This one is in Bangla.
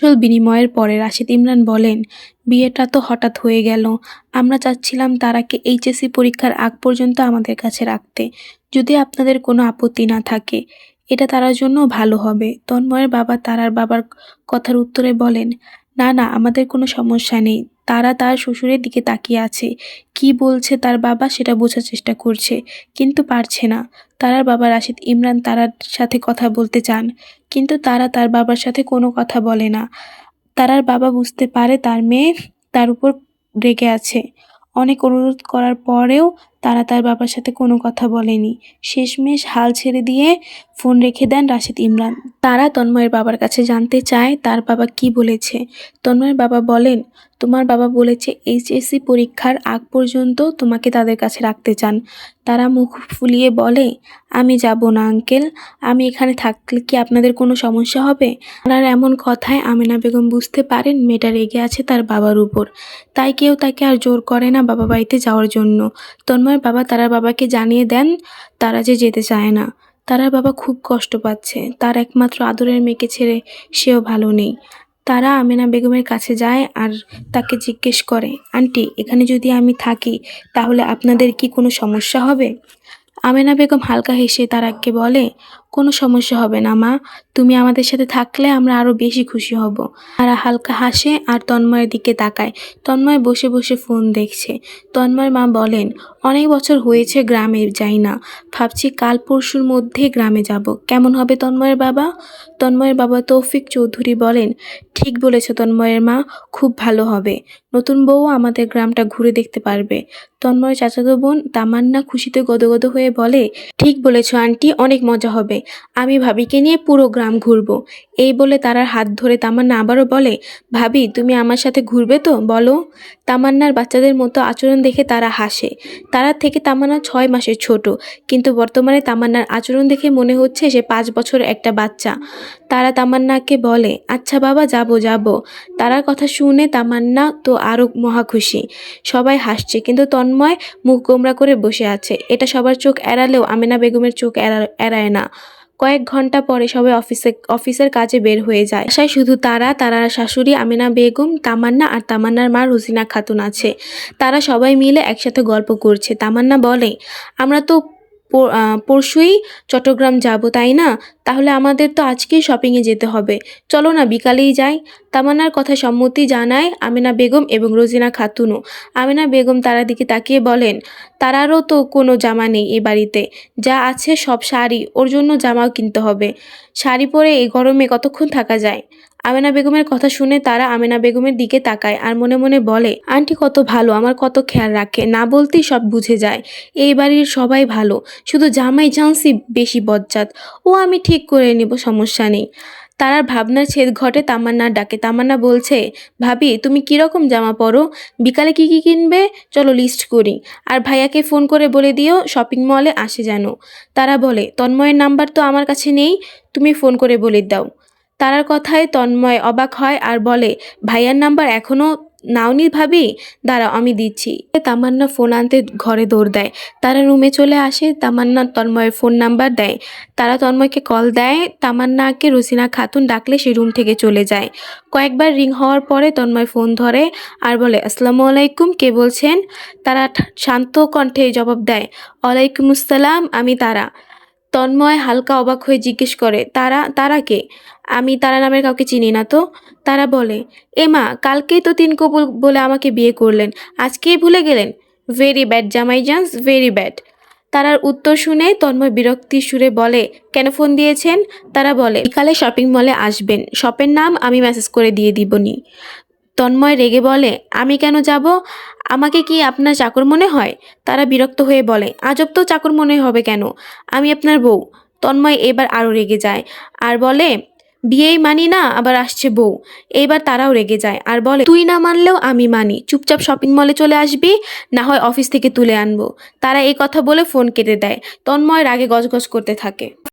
কুশল বিনিময়ের পরে রাশিদ ইমরান বলেন, বিয়েটা তো হঠাৎ হয়ে গেল। আমরা চাচ্ছিলাম তারাকে এইচএসসি পরীক্ষার আগ পর্যন্ত আমাদের কাছে রাখতে। যদি আপনাদের কোনো আপত্তি না থাকে, এটা তারার জন্য ভালো হবে। তন্ময়ের বাবা তারার বাবার কথার উত্তরে বলেন, না না, আমাদের কোনো সমস্যা নেই। তারা তার শ্বশুরের দিকে তাকিয়ে আছে। কি বলছে তার বাবা সেটা বোঝার চেষ্টা করছে, কিন্তু পারছে না। তারার বাবা রাশিদ ইমরান তারার সাথে কথা বলতে চান, কিন্তু তারা তার বাবার সাথে কোনো কথা বলে না। তারার বাবা বুঝতে পারে তার মেয়ে তার উপর রেগে আছে। অনেক অনুরোধ করার পরেও তারা তার বাবার সাথে কোনো কথা বলেনি। শেষমেশ হাল ছেড়ে দিয়ে ফোন রেখে দেন রাশিদ ইমরান। তারা তন্ময়ের বাবার কাছে জানতে চায় তার বাবা কি বলেছে। তন্ময়ের বাবা বলেন, তোমার বাবা বলেছে এইচএসসি পরীক্ষার আগ পর্যন্ত তোমাকে তাদের কাছে রাখতে চান। তারা মুখ ফুলিয়ে বলে, আমি যাব না, আঙ্কেল। আমি এখানে থাকলে কি আপনাদের কোনো সমস্যা হবে? আর এমন কথায় আমিনা বেগম বুঝতে পারেন মেয়েটা রেগে আছে তার বাবার উপর। তাই কেউ তাকে আর জোর করে না বাবা বাড়িতে যাওয়ার জন্য। তন্ময়ের বাবা তারার বাবাকে জানিয়ে দেন, তারা যে যেতে চায় না। তারার বাবা খুব কষ্ট পাচ্ছে। তার একমাত্র আদরের মেয়েকে ছেড়ে সেও ভালো নেই। তারা আমেনা বেগমের কাছে যায় আর তাকে জিজ্ঞেস করে, আন্টি, এখানে যদি আমি থাকি, তাহলে আপনাদের কি কোনো সমস্যা হবে? আমেনা বেগম হালকা হেসে তারাকে বলে কোনো সমস্যা হবে না, মা। তুমি আমাদের সাথে থাকলে আমরা আরও বেশি খুশি হব। তারা হালকা হাসে আর তন্ময়ের দিকে তাকায়। তন্ময় বসে বসে ফোন দেখছে। তন্ময়ের মা বলেন, অনেক বছর হয়েছে গ্রামে যাই না। ভাবছি কাল পরশুর মধ্যে গ্রামে যাব। কেমন হবে তন্ময়ের বাবা? তন্ময়ের বাবা তৌফিক চৌধুরী বলেন, ঠিক বলেছ তন্ময়ের মা, খুব ভালো হবে। নতুন বউ আমাদের গ্রামটা ঘুরে দেখতে পারবে। তন্ময়ের চাচাতো বোন তামান্না খুশিতে গদগদ হয়ে বলে, ঠিক বলেছ, আন্টি, অনেক মজা হবে। আমি ভাবিকে নিয়ে পুরো গ্রাম ঘুরবো। এই বলে তারার হাত ধরে তামান্না আবারও বলে, ভাবি, তুমি আমার সাথে ঘুরবে তো? বলো। তামান্নার বাচ্চাদের মতো আচরণ দেখে তারা হাসে। তারার থেকে তামান্না ছয় মাসের ছোট, কিন্তু বর্তমানে তামান্নার আচরণ দেখে মনে হচ্ছে সে পাঁচ বছরের একটা বাচ্চা। তারা তামান্নাকে বলে আচ্ছা বাবা, যাব যাব। তারার কথা শুনে তামান্না তো আরও মহা খুশি। সবাই হাসছে, কিন্তু তন্ময় মুখ গোমরা করে বসে আছে। এটা সবার চোখ এড়ালেও আমিনা বেগমের চোখ এড়া, এড়ায় না। কয়েক ঘণ্টা পরে সবাই অফিসে, অফিসের কাজে বের হয়ে যায়। বাসায় শুধু তারা তারার শাশুড়ি, আমিনা বেগম, তামান্না আর তামান্নার মা রুজিনা খাতুন আছে। তারা সবাই মিলে একসাথে গল্প করছে। তামান্না বলে, আমরা তো পরশুই চট্টগ্রাম যাব, তাই না? তাহলে আমাদের তো আজকেই শপিংয়ে যেতে হবে। চলো না, বিকালেই যাই। তামান্নার কথা সম্মতি জানায় আমিনা বেগম এবং রোজিনা খাতুনও। আমিনা বেগম তারার দিকে তাকিয়ে বলেন, তারারও তো কোনো জামা নেই এ বাড়িতে। যা আছে সব শাড়ি। ওর জন্য জামাও কিনতে হবে। শাড়ি পরে এই গরমে কতক্ষণ থাকা যায়? আমেনা বেগমের কথা শুনে তারা আমেনা বেগমের দিকে তাকায় আর মনে মনে বলে, আন্টি কত ভালো, আমার কত খেয়াল রাখে। না বলতেই সব বুঝে যায়। এই বাড়ির সবাই ভালো, শুধু জামাই জানসি বেশি বজ্জাত। ও আমি ঠিক করে নেব, সমস্যা নেই। তারার ভাবনার ছেদ ঘটে তামান্নার ডাকে। তামান্না বলছে, ভাবি, তুমি কীরকম জামা পরো? বিকালে কি কি কিনবে? চলো লিস্ট করি। আর ভাইয়াকে ফোন করে বলে দিও শপিং মলে আসে যেন। তারা বলে, তন্ময়ের নাম্বার তো আমার কাছে নেই, তুমি ফোন করে বলে দাও। তারার কথায় তন্ময় অবাক হয় আর বলে, ভাইয়ার নাম্বার এখনও নাওনি ভাবি? দাঁড়াও, আমি দিচ্ছি। তামান্না ফোন আনতে ঘরে দৌড় দেয়। তারা রুমে চলে আসে, তামান্না তন্ময়ের ফোন নাম্বার দেয়। তারা তন্ময়কে কল দেয়, তামান্নাকে রুসিনা খাতুন ডাকলে সে রুম থেকে চলে যায়। কয়েকবার রিং হওয়ার পরে তন্ময় ফোন ধরে আর বলে, আসসালামু আলাইকুম, কে বলছেন? তারা শান্ত কণ্ঠে জবাব দেয়, ওয়ালাইকুম আসসালাম, আমি তারা। তন্ময় হালকা অবাক হয়ে জিজ্ঞেস করে, তারা তারা কে? আমি তারা নামের কাউকে চিনি না তো? তারা বলে এমা কালকেই তো তিন কবুল বলে আমাকে বিয়ে করলেন, আজকেই ভুলে গেলেন? ভেরি ব্যাড জামাই জান্স ভেরি ব্যাড তারার উত্তর শুনে তন্ময় বিরক্তি সুরে বলে, কেন ফোন দিয়েছেন? তারা বলে, বিকালে শপিং মলে আসবেন শপের নাম আমি মেসেজ করে দিয়ে দিবনি। তন্ময় রেগে বলে, আমি কেন যাব? আমাকে কি আপনার চাকর মনে হয়? তারা বিরক্ত হয়ে বলে, আজব তো চাকর মনে হবে কেন? আমি আপনার বউ। তন্ময় এবার আরও রেগে যায়, আর বলে, বিয়েই মানি না, আবার আসছে বউ। এইবার তারাও রেগে যায়, আর বলে, তুই না মানলেও আমি মানি। চুপচাপ শপিং মলে চলে আসবি, না হয় অফিস থেকে তুলে আনব। তারা এই কথা বলে ফোন কেটে দেয়। তন্ময় রাগে গজগজ করতে থাকে।